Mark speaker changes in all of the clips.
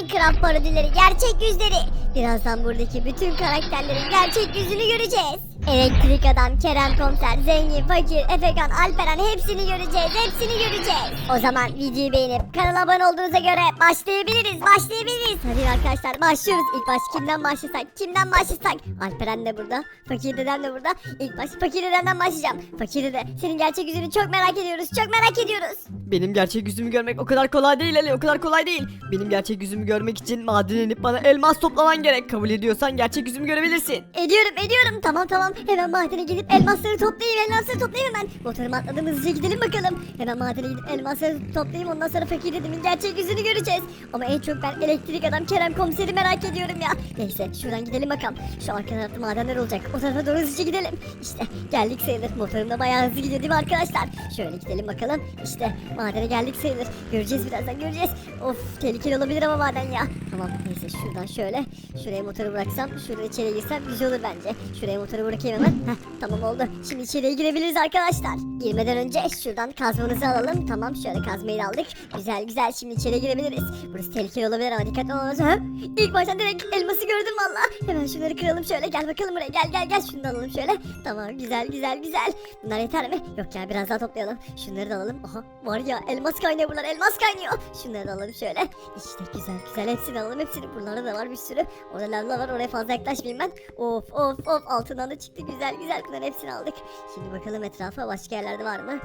Speaker 1: Minecraft parodileri gerçek yüzleri. Birazdan buradaki bütün karakterlerin gerçek yüzünü göreceğiz. Elektrik Adam, Kerem Komiser, Zengin, Fakir, Efekan, Alperen hepsini göreceğiz, hepsini göreceğiz. O zaman videoyu beğenip kanala abone olduğunuza göre başlayabiliriz, başlayabiliriz. Hadi arkadaşlar başlıyoruz. İlk baş kimden başlasak, kimden başlasak? Alperen de burada, Fakir dedem de burada. İlk baş Fakir dedemden başlayacağım. Fakir dede, senin gerçek yüzünü çok merak ediyoruz, çok merak ediyoruz.
Speaker 2: Benim gerçek yüzümü görmek o kadar kolay değil Ali o kadar kolay değil. Benim gerçek yüzümü görmek için madene inip bana elmas toplaman gerek. Kabul ediyorsan gerçek yüzümü görebilirsin.
Speaker 1: Ediyorum ediyorum tamam tamam hemen madene gidip elmasları toplayayım elmasları toplayayım hemen. Motoruma atladım hızlıca gidelim bakalım. Hemen madene gidip elmasları toplayayım ondan sonra fakir dedemin gerçek yüzünü göreceğiz. Ama en çok ben elektrik adam Kerem komiseri merak ediyorum ya. Neyse şuradan gidelim bakalım. Şu arka tarafta madenler olacak. O tarafa doğru hızlıca gidelim. İşte geldik sayılır. Motorum da bayağı hızlı gidiyor değil mi arkadaşlar? Şöyle gidelim bakalım. İşte madene geldik sayılır. Göreceğiz birazdan göreceğiz. Of tehlikeli olabilir ama maden ya. Tamam neyse şuradan şöyle Şuraya motoru bıraksam şurada içeri girsem güzel olur bence. Şuraya motoru bırakayım hemen. Heh, tamam oldu. Şimdi içeriye girebiliriz arkadaşlar. Girmeden önce şuradan kazmamızı alalım. Tamam şöyle kazmayı aldık. Güzel güzel. Şimdi içeriye girebiliriz. Burası tehlikeli olabilir ama dikkatli olmamız ha? İlk baştan direkt elması gördüm valla. Hemen şunları kıralım şöyle. Gel bakalım buraya. Gel gel gel. Şunu da alalım şöyle. Tamam güzel güzel güzel. Bunlar yeter mi? Yok ya biraz daha toplayalım. Şunları da alalım. Aha var ya elmas kaynıyor buralar elmas kaynıyor. Şunları da alalım şöyle. İşte güzel güzel. Hepsini alalım hepsini. Buralarda da var bir sürü Orada lavla var oraya fazla yaklaşmayayım ben. Of of of altından da çıktı. Güzel güzel bunların hepsini aldık. Şimdi bakalım etrafa başka yerlerde var mı?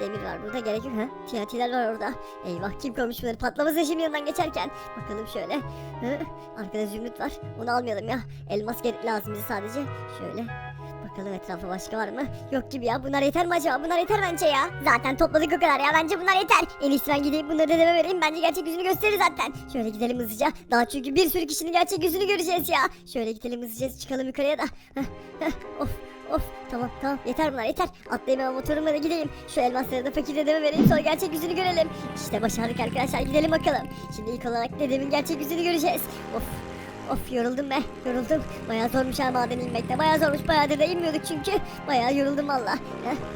Speaker 1: Demir var burada gerek yok. Ha TNT'ler var orada. Eyvah kim koymuş bunları? Patlamasın şimdi yanından geçerken. Bakalım şöyle. Hı? Arkada zümrüt var. Onu almayalım ya. Elmas gerek lazım bize sadece. Şöyle Bakalım etrafa başka var mı? Yok gibi ya. Bunlar yeter mi acaba? Bunlar yeter bence ya. Zaten topladık o kadar ya. Bence bunlar yeter. En iyisi ben gideyim bunları dedeme vereyim. Bence gerçek yüzünü gösterir zaten. Şöyle gidelim hızlıca. Daha çünkü bir sürü kişinin gerçek yüzünü göreceğiz ya. Şöyle gidelim hızlıca çıkalım yukarıya da. Of Of tamam tamam yeter bunlar yeter. Atlayayım hemen motorumla da gideyim. Şu elmasları da fakir dedeme vereyim sonra gerçek yüzünü görelim. İşte başardık arkadaşlar gidelim bakalım. Şimdi ilk olarak dedemin gerçek yüzünü göreceğiz. Of Of yoruldum be yoruldum. Bayağı zormuş ha maden inmekte. Bayağı zormuş bayağıdır da inmiyorduk çünkü. Bayağı yoruldum valla.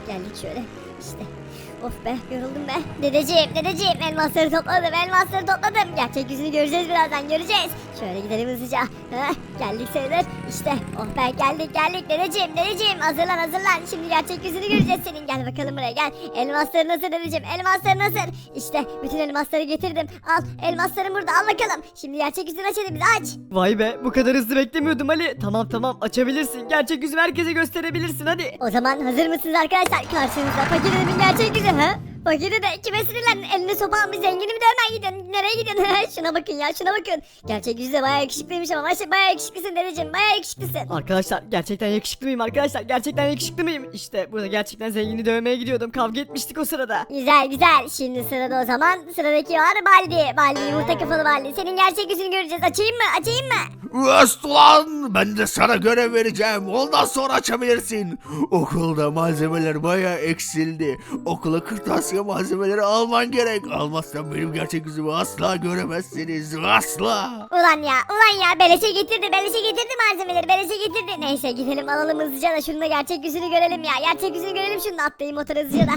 Speaker 1: Geldik şöyle işte. Of be yoruldum be. Dedeciğim dedeciğim elmasları topladım elmasları topladım. Gerçek yüzünü göreceğiz birazdan göreceğiz. Şöyle gidelim hızlıca. Heh, geldik sayılır. İşte oh be geldik geldik dedeciğim dedeciğim hazırlan hazırlan. Şimdi gerçek yüzünü göreceğiz senin. Gel bakalım buraya gel. Elmasları nasıl dedeciğim elmasları nasıl? İşte bütün elmasları getirdim. Al elmaslarım burada al bakalım. Şimdi gerçek yüzünü aç hadi aç.
Speaker 2: Vay be bu kadar hızlı beklemiyordum Ali. Tamam tamam açabilirsin. Gerçek yüzümü herkese gösterebilirsin hadi.
Speaker 1: O zaman hazır mısınız arkadaşlar? Karşınızda fakir dedemin gerçek yüzü ha? Fakir dede kime sinirlendin? Eline sopa almış zengini mi dövmeye gidiyorsun? Nereye gidiyorsun? şuna bakın ya şuna bakın. Gerçek yüzü de bayağı yakışıklıymış ama bayağı, bayağı yakışıklısın dedeciğim bayağı yakışıklısın.
Speaker 2: Arkadaşlar gerçekten yakışıklı mıyım arkadaşlar? Gerçekten yakışıklı mıyım? İşte burada gerçekten zengini dövmeye gidiyordum. Kavga etmiştik o sırada.
Speaker 1: Güzel güzel. Şimdi sırada o zaman sıradaki var Baldi. Baldi yumurta kafalı Baldi. Senin gerçek yüzünü göreceğiz. Açayım mı? Açayım mı?
Speaker 3: Öst ulan ben de sana görev vereceğim. Ondan sonra açabilirsin. Okulda malzemeler bayağı eksildi. Okula kırtasiye malzemeleri alman gerek. Almazsan benim gerçek yüzümü asla göremezsiniz. Asla.
Speaker 1: Ulan ya ulan ya beleşe getirdi beleşe getirdi malzemeleri beleşe getirdi. Neyse gidelim alalım hızlıca da şunun da gerçek yüzünü görelim ya. Gerçek yüzünü görelim şunu da atlayayım motor hızlıca da.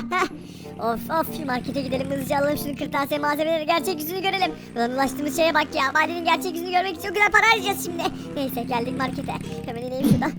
Speaker 1: Of of şu markete gidelim hızlıca alalım şunu kırtasiye malzemeleri gerçek yüzünü görelim. Ulan ulaştığımız şeye bak ya. Madenin gerçek yüzünü görmek için o kadar para harcayacağız şimdi. Neyse geldik markete. Hemen ineyim şuradan.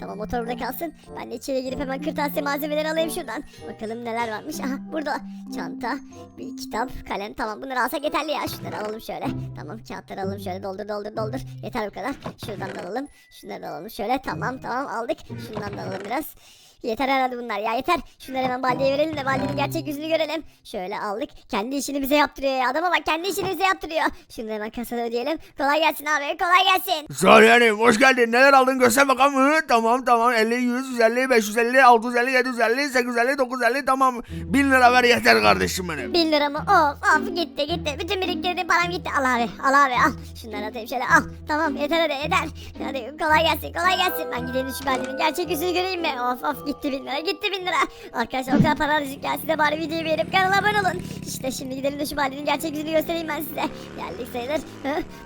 Speaker 1: Tamam motor burada kalsın. Ben de içeri girip hemen kırtasiye malzemeleri alayım şuradan. Bakalım neler varmış. Aha burada çanta, bir kitap, kalem. Tamam bunları alsak yeterli ya. Şunları alalım şöyle. Tamam kağıtları alalım şöyle doldur doldur doldur. Yeter bu kadar. Şuradan da alalım. Şunları da alalım şöyle. Tamam tamam aldık. Şundan da alalım biraz. Yeter herhalde bunlar ya yeter. Şunları hemen Baldi'ye verelim de Baldi'nin gerçek yüzünü görelim. Şöyle aldık. Kendi işini bize yaptırıyor ya. Adama bak kendi işini bize yaptırıyor. Şunları hemen kasada ödeyelim. Kolay gelsin abi kolay gelsin.
Speaker 3: Saniyenim hoş geldin. Neler aldın göster bakalım. Hı, tamam tamam 50, 100, 150, 550, 650, 750, 850, 950 tamam. 1000 lira ver yeter kardeşim benim.
Speaker 1: 1000 lira mı? Of of gitti gitti. Bütün biriktirdiğim param gitti. Al abi al abi al. Şunları atayım şöyle al. Tamam yeter hadi yeter. Hadi kolay gelsin kolay gelsin. Ben gideyim de şu Baldi'nin gerçek yüzünü göreyim mi? Of of Gitti 1000 lira gitti 1000 lira. Arkadaşlar o kadar para harcadık ya size bari videoyu beğenip kanala abone olun. İşte şimdi gidelim de şu Baldi'nin gerçek yüzünü göstereyim ben size. Geldik sayılır.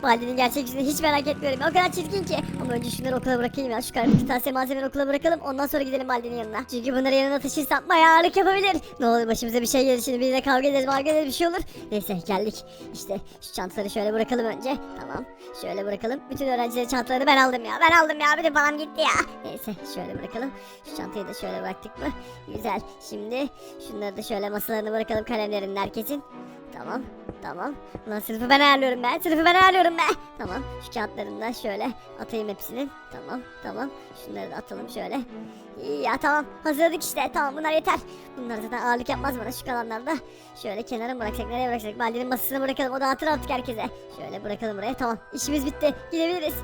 Speaker 1: Baldi'nin gerçek yüzünü hiç merak etmiyorum. O kadar çirkin ki. Ama önce şunları okula bırakayım ya. Şu tavsiye malzemeleri okula bırakalım. Ondan sonra gidelim Baldi'nin yanına. Çünkü bunları yanına taşırsam bayağı ağırlık yapabilir. Ne olur başımıza bir şey gelir şimdi biriyle kavga ederiz kavga ederiz bir şey olur. Neyse geldik. İşte şu çantaları şöyle bırakalım önce. Tamam. Şöyle bırakalım. Bütün öğrencilerin çantalarını ben aldım ya. Ben aldım ya. Bütün param gitti ya. Neyse şöyle bırakalım. Şu çantayı da şöyle bıraktık mı? Güzel. Şimdi şunları da şöyle masalarına bırakalım kalemlerin herkesin. Tamam. Tamam. Ulan sınıfı ben ayarlıyorum be. Sınıfı ben ayarlıyorum be. Tamam. Şu kağıtlarını da şöyle atayım hepsini. Tamam. Tamam. Şunları da atalım şöyle. Ya tamam. Hazırladık işte. Tamam bunlar yeter. Bunlar zaten ağırlık yapmaz bana şu kalanlar da. Şöyle kenara mı bıraksak nereye bıraksak? Baldi'nin masasına bırakalım. O dağıtır artık herkese. Şöyle bırakalım buraya. Tamam. İşimiz bitti. Gidebiliriz.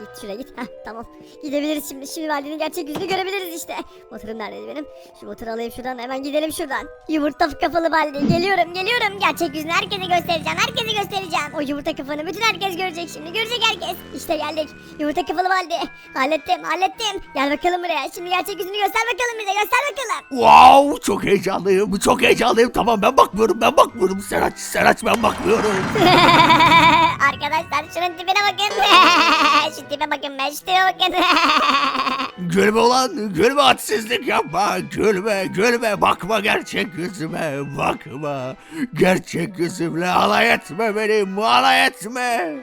Speaker 1: Git şuraya git. Heh, tamam. Gidebiliriz şimdi. Şimdi Baldi'nin gerçek yüzünü görebiliriz işte. Motorum neredeydi benim? Şu motoru alayım şuradan. Hemen gidelim şuradan. Yumurta kafalı Baldi. Geliyorum geliyorum. Gerçek yüzünü herkese göstereceğim. Herkese göstereceğim. O yumurta kafanı bütün herkes görecek şimdi. Görecek herkes. İşte geldik. Yumurta kafalı Baldi. Hallettim hallettim. Gel bakalım buraya. Şimdi gerçek yüzünü göster bakalım bize. Göster bakalım.
Speaker 3: Wow çok heyecanlıyım çok heyecanlıyım tamam ben bakmıyorum ben bakmıyorum sen aç ben bakmıyorum.
Speaker 1: Arkadaşlar şunun tipine bakın. şu tipe bakın be. Şu tipe bakın.
Speaker 3: Gülme ulan gülme hadsizlik yapma gülme gülme bakma gerçek yüzüme bakma gerçek yüzümle alay etme benim alay etme.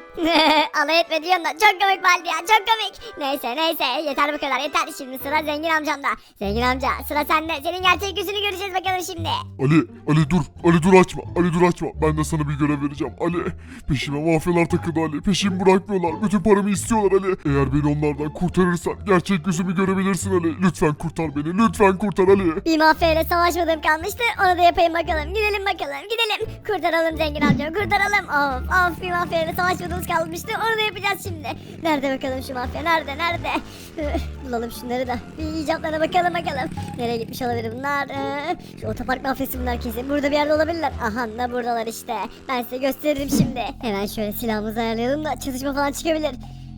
Speaker 1: Alay etme diyorsun da çok komik Baldi ya çok komik. Neyse neyse yeter bu kadar yeter. Şimdi sıra zengin amcamda. Zengin amca sıra sende. Senin gerçek yüzünü göreceğiz bakalım şimdi.
Speaker 4: Ali, Ali dur. Ali dur açma. Ali dur açma. Ben de sana bir görev vereceğim. Ali, peşime mafyalar takıldı Ali. Peşimi bırakmıyorlar. Bütün paramı istiyorlar Ali. Eğer beni onlardan kurtarırsan gerçek yüzümü görebilirsin Ali. Lütfen kurtar beni. Lütfen kurtar Ali.
Speaker 1: Bir mafya ile savaşmadığım kalmıştı. Onu da yapayım bakalım. Gidelim bakalım. Gidelim. Kurtaralım zengin amcamı. Kurtaralım. Of of bir mafya ile savaşmadığımız kalmıştı. Onu da yapacağız şimdi. Nerede bakalım şu mafya? Nerede? Nerede? Bulalım şunları da. Bir icatlarına bakalım bakalım. Nereye gitmiş olabilir bunlar? Ee, Şu otopark mafyası bunlar kesin. Burada bir yerde olabilirler. Aha da buradalar işte. Ben size gösteririm şimdi. Hemen şöyle silahımızı ayarlayalım da çatışma falan çıkabilir.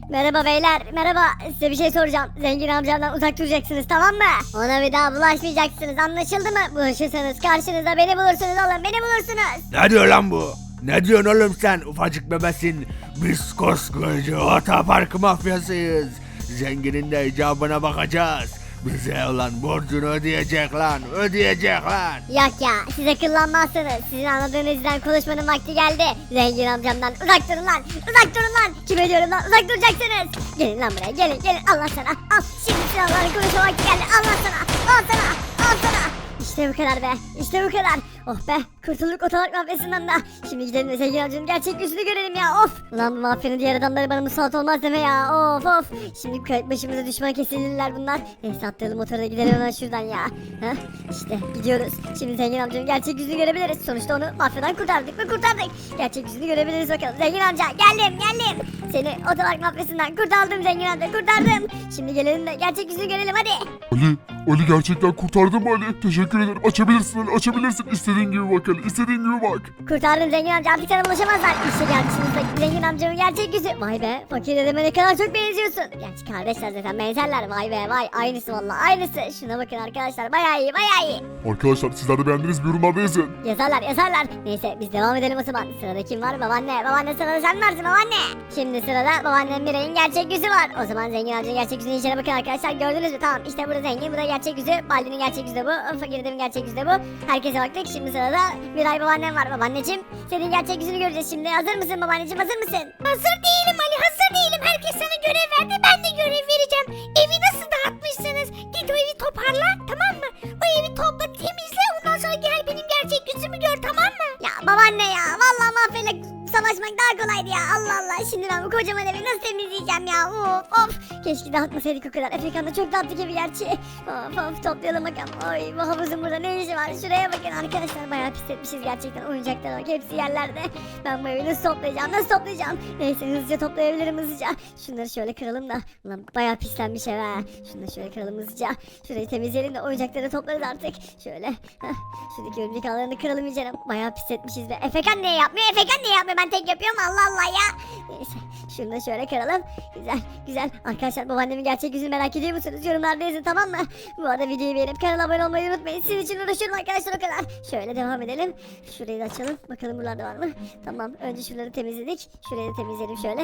Speaker 1: Merhaba beyler, merhaba. Size bir şey soracağım. Zengin amcamdan uzak duracaksınız tamam mı? Ona bir daha bulaşmayacaksınız anlaşıldı mı? Bulaşırsanız karşınızda beni bulursunuz oğlum, beni bulursunuz.
Speaker 3: Ne diyor lan bu? Ne diyorsun oğlum sen ufacık bebesin? Biz koskoca otopark mafyasıyız. Zenginin de icabına bakacağız. Bize olan borcunu ödeyecek lan, ödeyecek lan.
Speaker 1: Yok ya, siz akıllanmazsınız. Sizin anladığınızdan konuşmanın vakti geldi. Zengin amcamdan uzak durun lan, uzak durun lan. Kime diyorum lan, uzak duracaksınız. Gelin lan buraya, gelin, gelin. Allah sana, al. Şimdi silahların konuşma vakti geldi. Allah sana, al sana, al sana. İşte bu kadar be, işte bu kadar. Oh be, kurtulduk otopark mafyasından da. Şimdi gidelim de zengin amcanın gerçek yüzünü görelim ya, of. Ulan bu mafyanın diğer adamları bana musallat olmaz deme ya, of of. Şimdi kayıt başımıza düşman kesilirler bunlar. Neyse atlayalım motora gidelim hemen şuradan ya. Heh, işte gidiyoruz. Şimdi zengin amcanın gerçek yüzünü görebiliriz. Sonuçta onu mafyadan kurtardık mı kurtardık. Gerçek yüzünü görebiliriz bakalım. Zengin amca geldim geldim. Seni otopark mafyasından kurtardım zengin amca kurtardım. Şimdi gelelim de gerçek yüzünü görelim hadi.
Speaker 4: Ali, Ali gerçekten kurtardın mı Ali? Teşekkür ederim. Açabilirsin Ali, açabilirsin. İstediğin gibi bak Ali, istediğin gibi bak.
Speaker 1: Kurtardım zengin amca artık sana bulaşamazlar. İşte şimdi zengin amcamın gerçek yüzü. Vay be fakir dedeme ne kadar çok benziyorsun. Gerçi kardeşler zaten benzerler vay be vay aynısı valla aynısı. Şuna bakın arkadaşlar bayağı iyi bayağı iyi.
Speaker 4: Arkadaşlar sizler de beğendiniz mi? Yorumlarda yazın.
Speaker 1: Yazarlar yazarlar. Neyse biz devam edelim o zaman. Sırada kim var? Babaanne. Babaanne sırada sen varsın babaanne. Şimdi sırada babaannem Miray'ın gerçek yüzü var. O zaman zengin amcanın gerçek yüzüne içine bakın arkadaşlar. Gördünüz mü? Tamam işte burada zengin. Bu da gerçek yüzü. Baldi'nin gerçek yüzü de bu. Fakir dedemin gerçek yüzü de bu. Herkese baktık. Şimdi sırada Miray babaannem var. Babaanneciğim senin gerçek yüzünü göreceğiz şimdi. Hazır mısın babaanneciğim? Hazır mısın? Hazır değilim Ali. Hazır değilim. Herkes sana görev verdi. Ben de görev vereceğim. Evi nasıl dağıtmışsınız? Git o evi toparla. Tamam mı? O evi topla temizle. Ondan sonra gel benim gerçek yüzümü gör tamam mı? Ya babaanne ya. Vallahi savaşmak daha kolaydı ya. Allah Allah. Şimdi ben bu kocaman evi nasıl temizleyeceğim ya? Of of. Keşke dağıtmasaydık o kadar. Efekan da çok dağıttık evi gerçi. Of of toplayalım bakalım. Oy bu havuzun burada ne işi var? Şuraya bakın arkadaşlar. Bayağı pis etmişiz gerçekten. Oyuncaklar bak hepsi yerlerde. Ben bu evi nasıl toplayacağım? Nasıl toplayacağım? Neyse hızlıca toplayabilirim hızlıca. Şunları şöyle kıralım da. Ulan bayağı pislenmiş ev ha. Şunları şöyle kıralım hızlıca. Şurayı temizleyelim de oyuncakları toplarız artık. Şöyle. Heh. Şuradaki örümcek ağlarını kıralım iyice. Bayağı pis etmişiz be. Efekan niye yapmıyor? Efekan niye yapmıyor? Ben tek yapıyorum Allah Allah ya. Neyse Şunu da şöyle kıralım. Güzel güzel. Arkadaşlar babaannemin gerçek yüzünü merak ediyor musunuz? Yorumlarda yazın tamam mı? Bu arada videoyu beğenip kanala abone olmayı unutmayın. Sizin için uğraşıyorum arkadaşlar o kadar. Şöyle devam edelim. Şurayı da açalım. Bakalım buralarda var mı? Tamam. Önce şuraları temizledik. Şurayı da temizleyelim şöyle.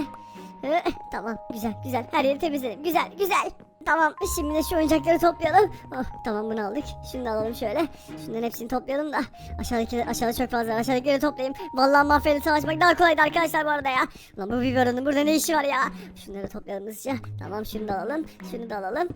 Speaker 1: Hı, Tamam güzel güzel. Her yeri temizledim. Güzel güzel. Tamam şimdi de şu oyuncakları toplayalım. Oh, tamam bunu aldık. Şunu da alalım şöyle. Şunların hepsini toplayalım da. Aşağıdaki aşağıda çok fazla. Aşağıdakileri toplayayım. Vallahi mafyayla savaşmak daha kolaydı arkadaşlar bu arada ya. Ulan bu biberonun burada ne işi var ya? Şunları toplayalım hızlıca. Tamam şunu da alalım. Şunu da alalım.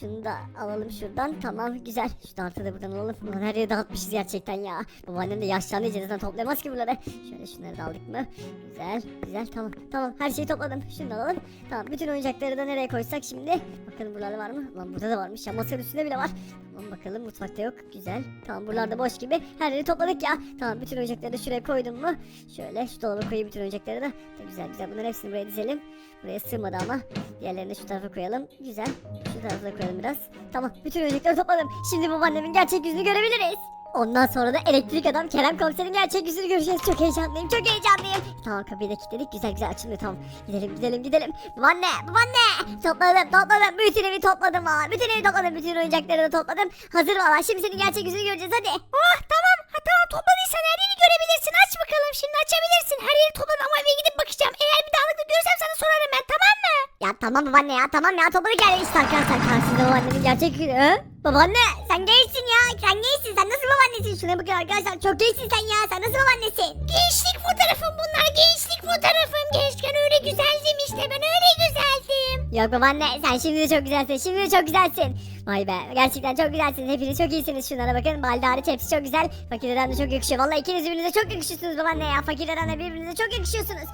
Speaker 1: Şunu da alalım şuradan. Tamam güzel. Şu dartı da buradan alalım. Ulan her yeri dağıtmışız gerçekten ya. Babaannem de yaşlandı iyice zaten toplayamaz ki bunları. Şöyle şunları da aldık mı? Güzel güzel tamam. Tamam her şeyi topladım. Şunu da alalım. Tamam bütün oyuncakları da nereye koysak şimdi? Bakalım buralarda var mı? Lan burada da varmış ya masanın üstünde bile var. Tamam bakalım mutfakta yok. Güzel. Tamam buralarda boş gibi. Her yeri topladık ya. Tamam bütün oyuncakları da şuraya koydum mu? Şöyle şu dolaba koyayım bütün oyuncakları da. Güzel güzel bunların hepsini buraya dizelim. Buraya sığmadı ama. Diğerlerini şu tarafa koyalım. Güzel. Şu tarafa koyalım biraz. Tamam bütün oyuncakları topladım. Şimdi babaannemin gerçek yüzünü görebiliriz. Ondan sonra da elektrik adam Kerem komiserin gerçek yüzünü göreceğiz. Çok heyecanlıyım, çok heyecanlıyım. Tamam kapıyı da kilitledik. Güzel güzel açılıyor tamam. Gidelim gidelim gidelim. Babaanne, babaanne. Topladım, topladım. Bütün evi topladım valla. Bütün evi topladım. Bütün oyuncakları da topladım. Hazır valla. Şimdi senin gerçek yüzünü göreceğiz hadi. Oh tamam. Ha, tamam topladıysan her yeri görebilirsin. Aç bakalım. Şimdi açabilirsin. Her yeri topladım ama eve gidip bakacağım. Eğer bir dağınıklık görürsem sana sorarım ben tamam mı? Ya tamam babaanne ya tamam ya topladık yani işte arkadaşlar karşınızda babaannemin gerçek yüzü. Babaanne sen gençsin ya. Sen gençsin sen nasıl babaannesin? Şuna bakın arkadaşlar. Çok gençsin sen ya. Sen nasıl babaannesin? Gençlik fotoğrafım bunlar. Gençlik fotoğrafım. Gençken öyle güzeldim işte. Ben öyle güzeldim. Yok babaanne sen şimdi de çok güzelsin. Şimdi de çok güzelsin. Vay be. Gerçekten çok güzelsiniz. Hepiniz çok iyisiniz. Şunlara bakın. Balde hariç hepsi çok güzel. Fakir adam da çok yakışıyor. Vallahi ikiniz birbirinize çok yakışıyorsunuz babaanne ya. Fakir adam da birbirinize çok yakışıyorsunuz.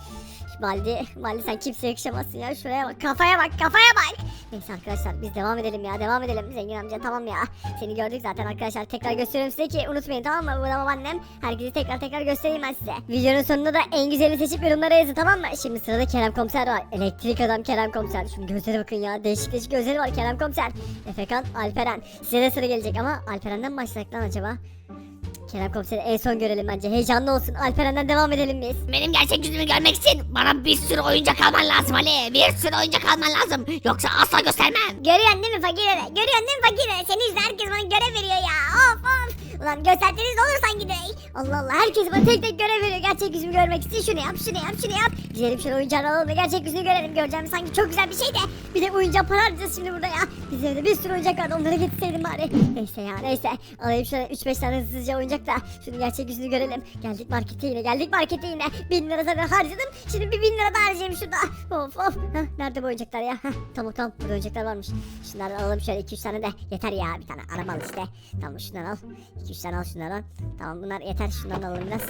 Speaker 1: Baldi, Baldi sen kimseye yakışamazsın ya. Şuraya bak, kafaya bak, kafaya bak. Neyse arkadaşlar biz devam edelim ya, devam edelim. Zengin amca tamam ya. Seni gördük zaten arkadaşlar. Tekrar gösteriyorum size ki unutmayın tamam mı? Bu da babaannem. Herkesi tekrar tekrar göstereyim ben size. Videonun sonunda da en güzelini seçip yorumlara yazın tamam mı? Şimdi sırada Kerem Komiser var. Elektrik adam Kerem Komiser. Şunun gözlere bakın ya. Değişik değişik gözleri var Kerem Komiser. Efekan, Alperen. Size de sıra gelecek ama Alperen'den başlasak lan acaba? Kerem Komiser'i en son görelim bence. Heyecanlı olsun. Alperen'den devam edelim biz.
Speaker 5: Benim gerçek yüzümü görmek için bana bir sürü oyuncak alman lazım Ali. Bir sürü oyuncak alman lazım. Yoksa asla göstermem.
Speaker 1: Görüyorsun değil mi fakire? Görüyorsun değil mi fakire? Senin yüzünden herkes bana görev veriyor ya. Of of. Ulan gösterseniz olur sanki de. Allah Allah herkes bana tek tek görev veriyor. Gerçek yüzümü görmek için şunu yap şunu yap şunu yap. Gidelim şöyle oyuncağını alalım da gerçek yüzünü görelim. Göreceğim sanki çok güzel bir şey de. Bir de oyuncağı para harcayacağız şimdi burada ya. Bizim evde bir sürü oyuncak vardı onları getirseydim bari. Neyse ya neyse. Alayım şöyle 3-5 tane hızlıca oyuncak da. Şunu gerçek yüzünü görelim. Geldik markete yine geldik markete yine. 1000 lira zaten harcadım. Şimdi bir 1000 lira daha harcayayım şurada. Of of. Heh, nerede bu oyuncaklar ya? Heh, tamam tamam burada oyuncaklar varmış. Şunları alalım şöyle 2-3 tane de. Yeter ya bir tane araba al işte. Tamam şunları al. 2-3 tane al şunları al. Tamam bunlar yeter şundan alalım biraz.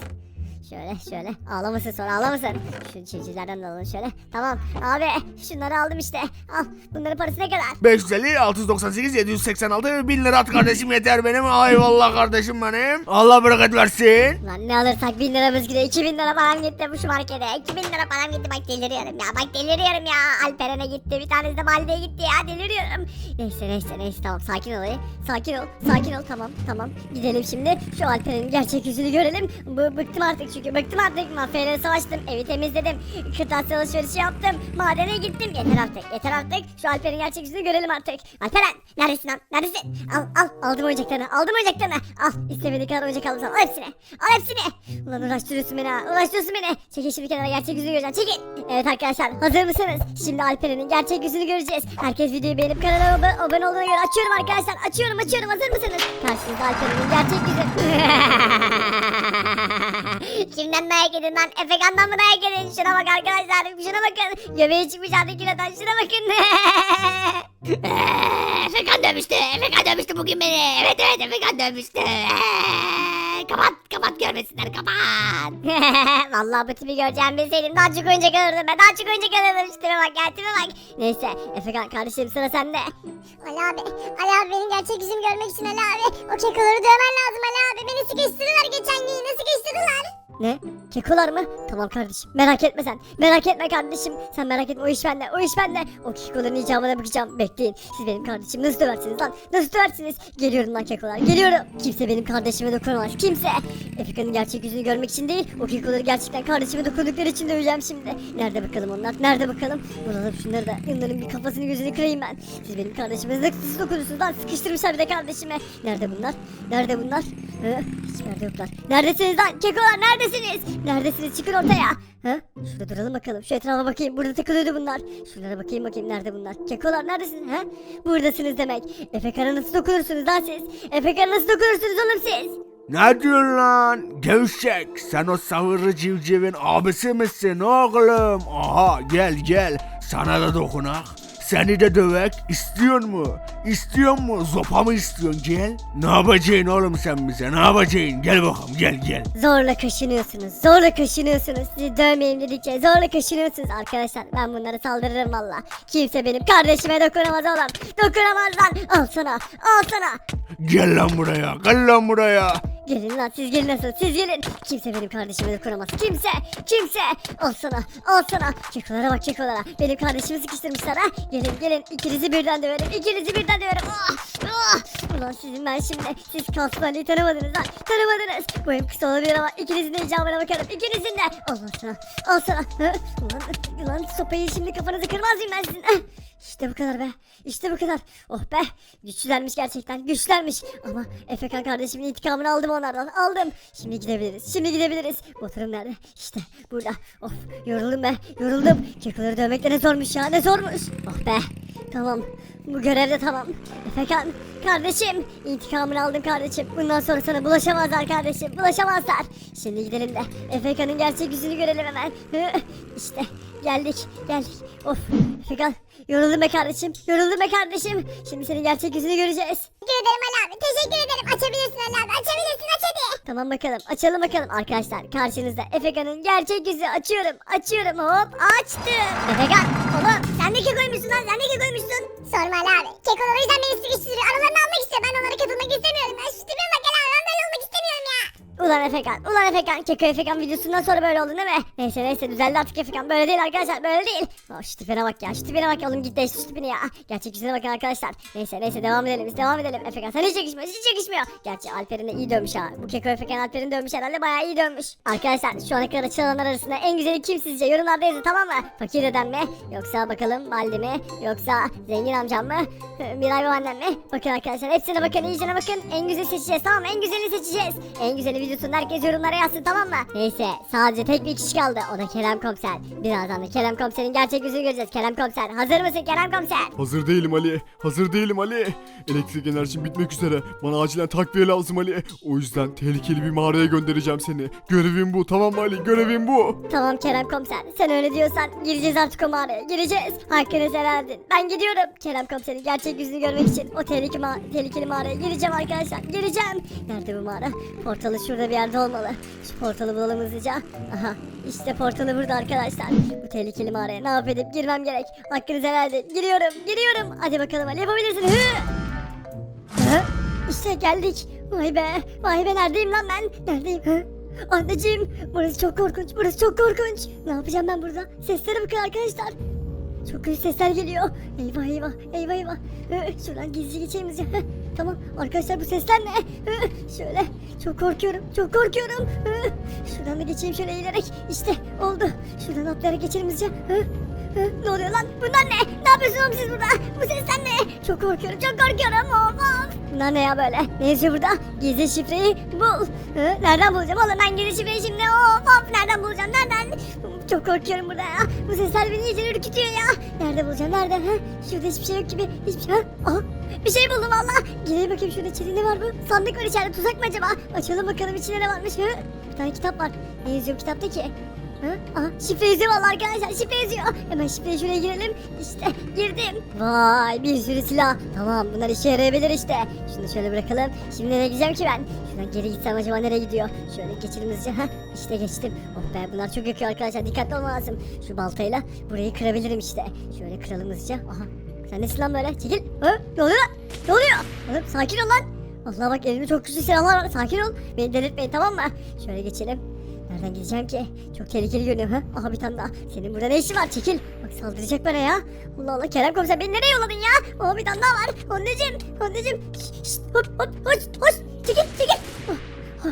Speaker 1: Şöyle şöyle ağlamasın sonra ağlamasın. Şu çizgilerden de alalım şöyle. Tamam abi şunları aldım işte. Al bunların parası ne kadar?
Speaker 3: 550, 698, 786, 1000 lira at kardeşim yeter benim. Eyvallah kardeşim benim. Allah bereket versin.
Speaker 1: Lan ne alırsak 1000 liramız gidiyor. 2000 lira param gitti bu şu markete. 2000 lira param gitti bak deliriyorum ya. Bak deliriyorum ya. Alperen'e gitti. Bir tanesi de Malide'ye gitti ya. Deliriyorum. Neyse neyse neyse tamam sakin ol. Ali. Sakin ol. Sakin ol tamam tamam. Gidelim şimdi. Şu Alperen'in gerçek yüzünü görelim. Bu, bıktım artık çünkü. Bıktım artık. Mafyayla savaştım. Evi temizledim. Kırtasiye alışverişi yaptım. Madene gittim. Yeter artık. Yeter artık. Şu Alperen'in gerçek yüzünü görelim artık. Alperen neredesin lan? Neredesin? Al al. Aldım oyuncaklarını. Aldım oyuncaklarını. Al. İstemediğin kadar oyuncak aldım sana. Al hepsini. Al hepsini. Ulan uğraştırıyorsun beni ha. Uğraştırıyorsun beni. Çekil şimdi kenara gerçek yüzünü göreceğim. Çekil. Evet arkadaşlar hazır mısınız? Şimdi Alperen'in gerçek yüzünü göreceğiz. Herkes videoyu beğenip kanala abone, abone olduğuna göre açıyorum arkadaşlar. Açıyorum açıyorum hazır mısınız? Karşınızda Alperen'in gerçek yüzü. Kimden dayak yedin lan? Efekan'dan mı dayak yedin? Şuna bak arkadaşlar. Şuna bakın. Göbeği çıkmış artık kileden. Şuna bakın.
Speaker 5: Efekan dövmüştü. Efekan dövmüştü bugün beni. Evet evet Efekan dövmüştü. Eee, kapat kapat görmesinler kapat.
Speaker 1: Vallahi bu tipi göreceğim bilseydim daha çok oyuncak alırdım ben daha çok oyuncak alırdım tipe bak ya tipe bak. Neyse Efekan kardeşim sıra sende. Ali abi Ali abi benim gerçek yüzümü görmek için Ali abi o kekoları dövmen lazım Ali abi beni sıkıştırdılar geçen gün yine sıkıştırdılar. Ne? Kekolar mı? Tamam kardeşim. Merak etme sen. Merak etme kardeşim. Sen merak etme o iş bende. O iş bende. O kekoların icabına bakacağım. Bekleyin. Siz benim kardeşim nasıl döversiniz lan? Nasıl döversiniz? Geliyorum lan kekolar. Geliyorum. Kimse benim kardeşime dokunamaz. Kimse. Efeka'nın gerçek yüzünü görmek için değil. O kekoları gerçekten kardeşime dokundukları için döveceğim şimdi. Nerede bakalım onlar? Nerede bakalım? Bulalım şunları da. Onların bir kafasını gözünü kırayım ben. Siz benim kardeşime nasıl dokunursunuz lan? Sıkıştırmışlar bir de kardeşime. Nerede bunlar? Nerede bunlar? Hı? Hiç nerede yoklar. Neredesiniz lan? Kekolar neredesiniz? Neredesiniz? Çıkın ortaya. Ha? Şurada duralım bakalım. Şu etrafa bakayım. Burada takılıyordu bunlar. Şuralara bakayım bakayım nerede bunlar. Kekolar neredesiniz? Ha? Buradasınız demek. Efekan'a nasıl dokunursunuz lan siz? Efekan'a nasıl dokunursunuz oğlum siz?
Speaker 3: Ne diyorsun lan? Gevşek. Sen o savurlu civcivin abisi misin oğlum? Aha gel gel. Sana da dokunak. Seni de dövek. İstiyor mu? İstiyor mu? Zopa mı istiyorsun? Gel. Ne yapacaksın oğlum sen bize? Ne yapacaksın? Gel bakalım gel gel.
Speaker 1: Zorla kaşınıyorsunuz. Zorla kaşınıyorsunuz. Sizi dövmeyeyim dedikçe zorla kaşınıyorsunuz. Arkadaşlar ben bunlara saldırırım valla. Kimse benim kardeşime dokunamaz oğlum. Dokunamaz lan. Al sana. Al sana.
Speaker 3: Gel lan buraya. Gel lan buraya.
Speaker 1: Gelin lan siz gelin nasıl siz gelin. Kimse benim kardeşime dokunamaz. Kimse. Kimse. Al sana. Al sana. Kekolara bak kekolara. Benim kardeşimi sıkıştırmışlar ha. Gelin gelin. İkinizi birden döverim. İkinizi birden döverim. Ah, ah. Ulan sizin ben şimdi. Siz Kasmali'yi tanımadınız lan. Tanımadınız. Bu hem kısa olabilir ama ikinizin de icabına bakarım. İkinizin de. Allah sana. Al sana. Ulan, ulan sopayı şimdi kafanızı kırmaz mıyım ben sizin? İşte bu kadar be. İşte bu kadar. Oh be. Güçlülermiş gerçekten. Güçlülermiş. Ama Efekan kardeşimin intikamını aldım onlardan. Aldım. Şimdi gidebiliriz. Şimdi gidebiliriz. Motorum nerede? İşte burada. Of. Yoruldum be. Yoruldum. Kekoları dövmek de ne zormuş ya. Ne zormuş. Oh be. Tamam. Bu görev de tamam. Efekan kardeşim. intikamını aldım kardeşim. Bundan sonra sana bulaşamazlar kardeşim. Bulaşamazlar. Şimdi gidelim de Efekan'ın gerçek yüzünü görelim hemen. İşte geldik. Geldik. Of. Efekan yoruldum be kardeşim. Yoruldum be kardeşim. Şimdi senin gerçek yüzünü göreceğiz.
Speaker 5: Teşekkür ederim Ali abi. Teşekkür ederim. Açabilirsin Ali abi. Açabilirsin aç hadi.
Speaker 1: Tamam bakalım açalım bakalım arkadaşlar karşınızda Efekan'ın gerçek yüzü açıyorum açıyorum hop açtım Efekan oğlum sen de kekoymuşsun lan sen de kekoymuşsun
Speaker 5: Sorma Ali abi. Kekolar o yüzden beni sıkıştırıyor. Aralarını almak istiyor. Ben onlara katılmak istemiyorum. Ben şu tipime bak
Speaker 1: Ulan Efekan ulan Efekan keko Efekan videosundan sonra böyle oldun değil mi? Neyse neyse düzeldi artık Efekan. Böyle değil arkadaşlar böyle değil. Oh, Şu tipine bak ya şu tipine bak oğlum git değiştir şu tipini ya. Gerçek yüzüne bakın arkadaşlar. Neyse neyse devam edelim biz devam edelim. Efekan sen hiç yakışmıyor hiç yakışmıyor. Gerçi Alper'in de iyi dövmüş ha. Bu keko Efekan Alper'in dövmüş herhalde bayağı iyi dövmüş. Arkadaşlar şu ana kadar açılanlar arasında en güzeli kim sizce? Yorumlarda yazın tamam mı? Fakir dedem mi? Yoksa bakalım Baldi mi? Yoksa zengin amcam mı? Miray babaannem mi? Bakın arkadaşlar hepsine bakın iyicene bakın. En güzeli seçeceğiz tamam mı? En güzelini seçeceğiz. En güzeli videosunu herkes yorumlara yazsın tamam mı Neyse sadece tek bir kişi kaldı o da Kerem Komiser Birazdan da Kerem Komiser'in gerçek yüzünü göreceğiz Kerem Komiser hazır mısın Kerem Komiser
Speaker 6: Hazır değilim Ali. Hazır değilim Ali. Elektrik enerjim bitmek üzere. Bana acilen takviye lazım Ali. O yüzden tehlikeli bir mağaraya göndereceğim seni. Görevim bu tamam mı Ali? Görevim bu.
Speaker 1: Tamam Kerem Komiser sen öyle diyorsan gireceğiz artık o mağaraya gireceğiz Hakkını helal edin ben gidiyorum Kerem Komiser'in gerçek yüzünü görmek için o tehlikeli, ma- tehlikeli mağaraya gireceğim arkadaşlar gireceğim Nerede bu mağara portalı şurada bir yerde olmalı Şu portalı bulalım hızlıca Aha işte portalı burada arkadaşlar Bu tehlikeli mağaraya ne yap edip girmem gerek Hakkınızı helal edin giriyorum giriyorum Hadi bakalım Ali yapabilirsin Hı! Hı? İşte geldik. Vay be. Vay be neredeyim lan ben? Neredeyim? Hı? Anneciğim burası çok korkunç. Burası çok korkunç. Ne yapacağım ben burada? Seslere bakın arkadaşlar. Çok kötü sesler geliyor. Eyvah eyvah. Eyvah eyvah. Hı, şuradan gizli geçeyim hızlıca. Tamam arkadaşlar bu sesler ne? Şöyle çok korkuyorum. Çok korkuyorum. Şuradan da geçeyim şöyle eğilerek. İşte oldu. Şuradan atlayarak geçelim hızlıca. Hı, hı, Ne oluyor lan? Bunlar ne? Ne yapıyorsunuz oğlum siz burada? Bu sesler ne? Çok korkuyorum. Çok korkuyorum. Of of. Bunlar ne ya böyle? Ne yazıyor burada? Gizli şifreyi bul. Nereden bulacağım oğlum ben gizli şifreyi şimdi? Of of nereden bulacağım? Nereden? Çok korkuyorum burada ya. Bu sesler beni iyice ürkütüyor ya. Nerede bulacağım? Nerede? Ha? Şurada hiçbir şey yok gibi. Hiçbir şey. Ha? Bir şey buldum valla. Gelin bakayım şurada içeride ne var bu? Sandık var içeride. Tuzak mı acaba? Açalım bakalım içinde ne varmış. Hı? Bir tane kitap var. Ne yazıyor kitapta ki? Hı? Aha şifre yazıyor valla arkadaşlar şifre yazıyor. Hemen şifreye şuraya girelim. İşte girdim. Vay bir sürü silah. Tamam bunlar işe yarayabilir işte. Şunu şöyle bırakalım. Şimdi nereye gideceğim ki ben? Şuradan geri gitsem acaba nereye gidiyor? Şöyle hızlıca. Heh, işte geçtim. Oh be bunlar çok yakıyor arkadaşlar. Dikkatli olmam lazım. Şu baltayla burayı kırabilirim işte. Şöyle kıralım hızlıca. Aha sen nesin lan böyle? Çekil. Hı? Ne oluyor lan? Ne oluyor? Oğlum sakin ol lan. Allah bak elimde çok güçlü silahlar var. Sakin ol. Beni delirtmeyin tamam mı? Şöyle geçelim. Nereden gideceğim ki? Çok tehlikeli görünüyor ha. Aha bir tane daha. Senin burada ne işin var? Çekil. Bak saldıracak bana ya. Allah Allah Kerem komiser beni nereye yolladın ya? Aha bir tane daha var. Anneciğim. Anneciğim. Şşt, şşt, hop hop hoş hoş. Çekil çekil. Oh, oh,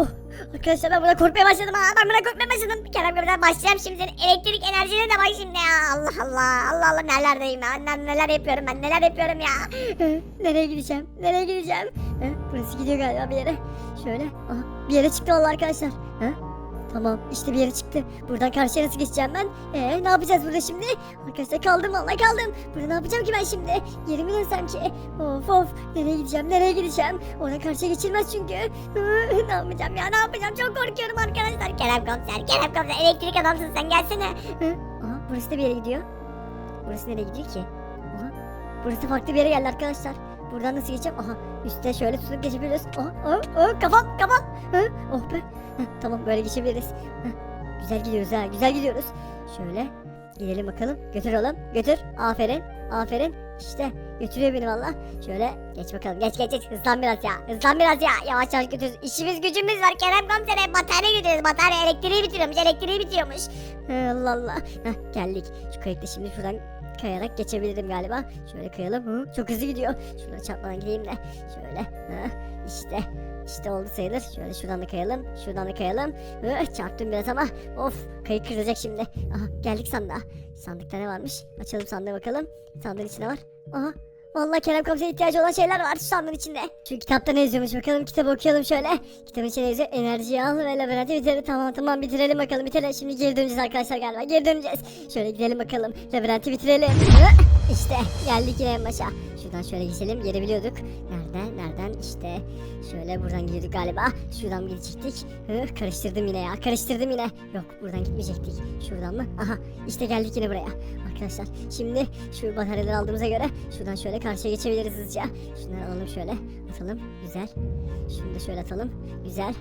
Speaker 1: oh. Arkadaşlar ben buna korkmaya başladım ha. Ben buna korkmaya başladım. Kerem komiser başlayacağım şimdi elektrik enerjine de bak şimdi ya. Allah Allah. Allah Allah nelerdeyim ya. Ben neler yapıyorum ben neler yapıyorum ya. Nereye gideceğim? Nereye gideceğim? Burası gidiyor galiba bir yere. Şöyle. Aha, bir yere çıktı vallahi arkadaşlar. Ha? Tamam işte bir yere çıktı. Buradan karşıya nasıl geçeceğim ben? Ee, ne yapacağız burada şimdi? Arkadaşlar kaldım vallahi kaldım. Burada ne yapacağım ki ben şimdi? Yerimi dönsem ki. Of of. Nereye gideceğim? Nereye gideceğim? Oradan karşıya geçilmez çünkü. Ne yapacağım ya? Ne yapacağım? Çok korkuyorum arkadaşlar.
Speaker 5: Kerem komiser, Kerem komiser elektrik adamsın sen gelsene.
Speaker 1: Aha burası da bir yere gidiyor. Burası nereye gidiyor ki? Aha. Burası farklı bir yere geldi arkadaşlar. Buradan nasıl geçeceğim? Aha üstte şöyle tutup geçebiliriz. Aha, aha, aha kafam kafam. Oh be. Tamam böyle geçebiliriz. Güzel gidiyoruz ha güzel gidiyoruz. Şöyle gidelim bakalım. Götür oğlum götür. Aferin aferin. İşte götürüyor beni valla. Şöyle geç bakalım geç geç geç. Hızlan biraz ya. Hızlan biraz ya. Yavaş yavaş götürüyoruz. İşimiz gücümüz var Kerem komisere. Batarya götürüyoruz. Batarya elektriği bitiriyormuş. Elektriği bitiyormuş. Allah Allah. Heh, geldik. Şu kayıkta şimdi şuradan kayarak geçebilirim galiba. Şöyle kayalım. Hı, çok hızlı gidiyor. Şuradan çarpmadan gideyim de. Şöyle. Hı, işte. İşte oldu sayılır. Şöyle şuradan da kayalım. Şuradan da kayalım. Hı, çarptım biraz ama. Of kayık kırılacak şimdi. Aha geldik sandığa. Sandıkta ne varmış? Açalım sandığı bakalım. Sandığın içinde var. Aha Vallahi Kerem komisere ihtiyacı olan şeyler var şu sandığın içinde. Şu kitapta ne yazıyormuş bakalım kitabı okuyalım şöyle. Kitabın içinde yazıyor enerjiyi al ve labirenti bitirelim. Tamam tamam bitirelim bakalım bitirelim. Şimdi geri döneceğiz arkadaşlar galiba geri döneceğiz. Şöyle gidelim bakalım labirenti bitirelim. İşte geldik yine en başa. Şuradan şöyle geçelim yeri biliyorduk. Nerede nereden işte şöyle buradan gidiyorduk galiba. Şuradan gidecektik. Hı, karıştırdım yine ya karıştırdım yine. Yok buradan gitmeyecektik. Şuradan mı? Aha işte geldik yine buraya. Arkadaşlar şimdi şu bataryaları aldığımıza göre şuradan şöyle karşıya geçebiliriz hızlıca. Şunları alalım şöyle atalım güzel. Şunu da şöyle atalım güzel.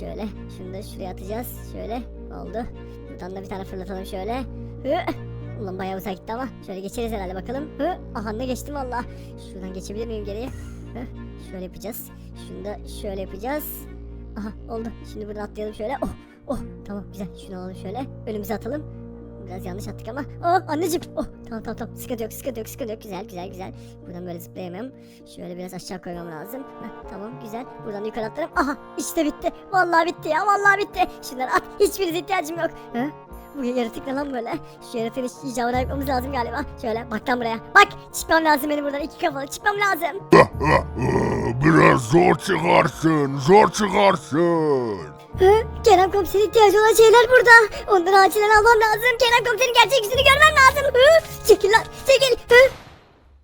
Speaker 1: Şöyle şunu da şuraya atacağız şöyle oldu. Buradan da bir tane fırlatalım şöyle. Hı. Ulan bayağı uzak gitti ama şöyle geçeriz herhalde bakalım. Hı. Aha ne geçtim valla. Şuradan geçebilir miyim geriye? Hı. Şöyle yapacağız. Şunu da şöyle yapacağız. Aha oldu. Şimdi buradan atlayalım şöyle. Oh oh tamam güzel. Şunu alalım şöyle. Önümüze atalım. Biraz yanlış attık ama. Oh anneciğim. Oh tamam tamam tamam. Sıkıntı yok sıkıntı yok sıkıntı yok. Güzel güzel güzel. Buradan böyle zıplayamam. Şöyle biraz aşağı koymam lazım. Heh, tamam güzel. Buradan yukarı atlarım. Aha işte bitti. Vallahi bitti ya vallahi bitti. Şunları at. Hiçbirinize ihtiyacım yok. Hı? Bu yaratık ne lan böyle? Şu yaratığın icabına yapmamız lazım galiba. Şöyle bak lan buraya. Bak çıkmam lazım benim buradan. iki kafalı çıkmam lazım.
Speaker 4: Biraz zor çıkarsın, zor çıkarsın.
Speaker 1: Hı? Kerem komiserin ihtiyacı olan şeyler burada. Onları acilen almam lazım. Kerem komiserin gerçek yüzünü görmem lazım. Çekil lan çekil. Hı?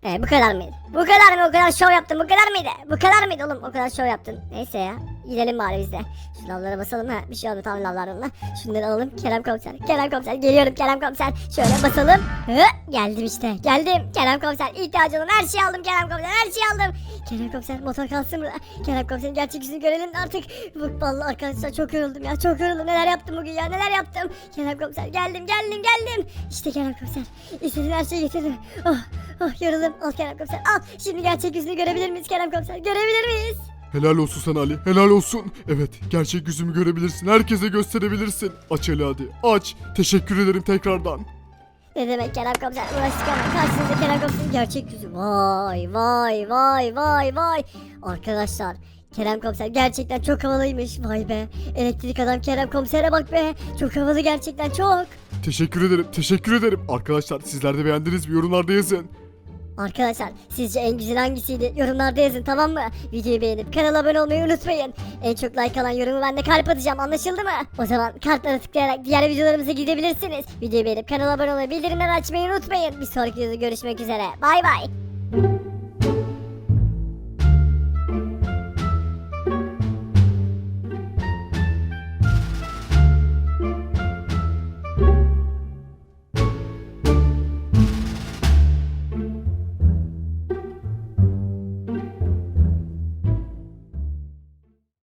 Speaker 1: E, bu kadar mıydı? Bu kadar mı? O kadar şov yaptın. Bu kadar mıydı? Bu kadar mıydı oğlum? O kadar şov yaptın. Neyse ya. Gidelim bari biz de. Şu lavlara basalım ha. Bir şey oldu tamam lavlarla. Şunları alalım. Kerem komiser. Kerem komiser. Geliyorum Kerem komiser. Şöyle basalım. Hı? Geldim işte. Geldim. Kerem komiser. İhtiyacı olan her şeyi aldım Kerem komiser. Her şeyi aldım. Kerem komiser motor kalsın burada. Kerem komiserin gerçek yüzünü görelim de artık. Bak vallahi arkadaşlar çok yoruldum ya. Çok yoruldum. Neler yaptım bugün ya. Neler yaptım. Kerem komiser geldim geldim geldim. İşte Kerem komiser. İstediğin her şeyi getirdim. Oh, oh yoruldum. Al Kerem komiser al. Şimdi gerçek yüzünü görebilir miyiz Kerem komiser? Görebilir miyiz?
Speaker 6: Helal olsun sana Ali. Helal olsun. Evet gerçek yüzümü görebilirsin. Herkese gösterebilirsin. Aç Ali hadi. Aç. Teşekkür ederim tekrardan.
Speaker 1: Ne demek Kerem komiser? Uğraştık ama karşınızda Kerem komiserin gerçek yüzü. Vay vay vay vay vay. Arkadaşlar Kerem komiser gerçekten çok havalıymış. Vay be. Elektrik adam Kerem komisere bak be. Çok havalı gerçekten çok.
Speaker 6: Teşekkür ederim. Teşekkür ederim. Arkadaşlar sizler de beğendiniz mi? Yorumlarda yazın.
Speaker 1: Arkadaşlar sizce en güzel hangisiydi? Yorumlarda yazın tamam mı? Videoyu beğenip kanala abone olmayı unutmayın. En çok like alan yorumu ben de kalp atacağım anlaşıldı mı? O zaman kartlara tıklayarak diğer videolarımıza gidebilirsiniz. Videoyu beğenip kanala abone olmayı bildirimleri açmayı unutmayın. Bir sonraki videoda görüşmek üzere. Bay bay.